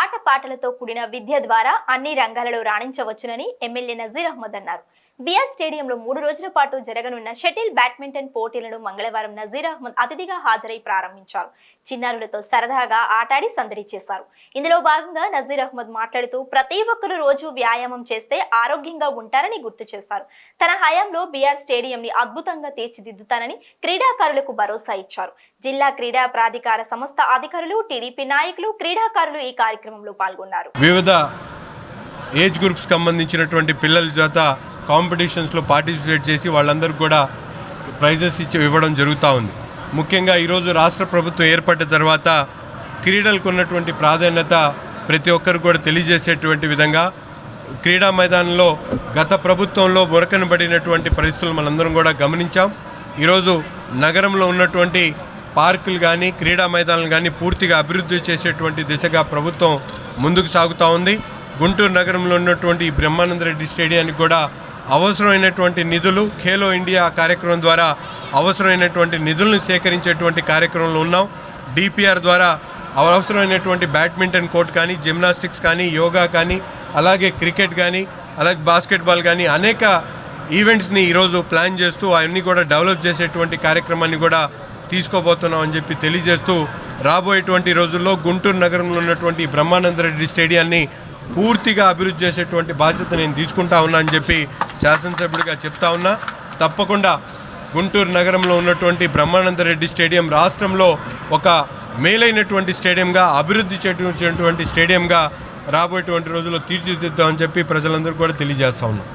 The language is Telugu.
ఆటపాటలతో కూడిన విద్య ద్వారా అన్ని రంగాలలో రాణించవచ్చునని ఎమ్మెల్యే నజీర్ అహ్మద్ అన్నారు. బిఆర్ స్టేడియంలో మూడు రోజుల పాటు జరగనున్న షటిల్ బ్యాడ్మింటన్ పోటీలను మంగళవారం నజీర్ అహ్మద్ అతిథిగా హాజరై ప్రారంభించారు. చిన్నారులతో సరదాగా ఆటాడి సందడి చేశారు. ఇందులో భాగంగా నజీర్ అహ్మద్ మాట్లాడుతూ ప్రతి ఒక్కరు రోజు వ్యాయామం చేస్తే ఆరోగ్యంగా ఉంటారని గుర్తు చేశారు. తన హయాంలో బిఆర్ స్టేడియం ని అద్భుతంగా తీర్చిదిద్దుతానని క్రీడాకారులకు భరోసా ఇచ్చారు. జిల్లా క్రీడా ప్రాధికార సంస్థ అధికారులు టీడీపీ నాయకులు క్రీడాకారులు ఈ కార్యక్రమంలో పాల్గొన్నారు. వివిధ ఏజ్ గ్రూప్స్ సంబంధించినటువంటి పిల్లల చేత కాంపిటీషన్స్లో పార్టిసిపేట్ చేసి వాళ్ళందరికీ కూడా ప్రైజెస్ ఇచ్చి ఇవ్వడం జరుగుతూ ఉంది. ముఖ్యంగా ఈరోజు రాష్ట్ర ప్రభుత్వం ఏర్పడిన తర్వాత క్రీడలకు ఉన్నటువంటి ప్రాధాన్యత ప్రతి ఒక్కరు కూడా తెలియజేసేటువంటి విధంగా క్రీడా మైదానంలో గత ప్రభుత్వంలో మురకనబడినటువంటి పరిస్థితులు మనందరం కూడా గమనించాం. ఈరోజు నగరంలో ఉన్నటువంటి పార్కులు కానీ క్రీడా మైదానాలు కానీ పూర్తిగా అభివృద్ధి చేసేటువంటి దిశగా ప్రభుత్వం ముందుకు సాగుతూ ఉంది. గుంటూరు నగరంలో ఉన్నటువంటి బ్రహ్మానంద రెడ్డి స్టేడియానికి కూడా అవసరమైనటువంటి నిధులు ఖేలో ఇండియా కార్యక్రమం ద్వారా అవసరమైనటువంటి నిధులను సేకరించేటువంటి కార్యక్రమంలో ఉన్నాం. డిపిఆర్ ద్వారా అవసరమైనటువంటి బ్యాడ్మింటన్ కోర్ట్ కానీ జిమ్నాస్టిక్స్ కానీ యోగా కానీ అలాగే క్రికెట్ కానీ అలాగే బాస్కెట్బాల్ కానీ అనేక ఈవెంట్స్ని ఈరోజు ప్లాన్ చేస్తూ అవన్నీ కూడా డెవలప్ చేసేటువంటి కార్యక్రమాన్ని కూడా తీసుకోబోతున్నాం అని చెప్పి తెలియజేస్తూ రాబోయేటువంటి రోజుల్లో గుంటూరు నగరంలో ఉన్నటువంటి బ్రహ్మానంద రెడ్డి స్టేడియాన్ని పూర్తిగా అభివృద్ధి చేసేటువంటి బాధ్యత నేను తీసుకుంటా ఉన్నా అని చెప్పి శాసనసభ్యుడిగా చెప్తా ఉన్నా. తప్పకుండా గుంటూరు నగరంలో ఉన్నటువంటి బ్రహ్మానంద రెడ్డి స్టేడియం రాష్ట్రంలో ఒక మేలైనటువంటి స్టేడియంగా అభివృద్ధి చేసేటువంటి స్టేడియంగా రాబోయేటువంటి రోజుల్లో తీర్చిదిద్దామని చెప్పి ప్రజలందరూ కూడా తెలియజేస్తా ఉన్నాం.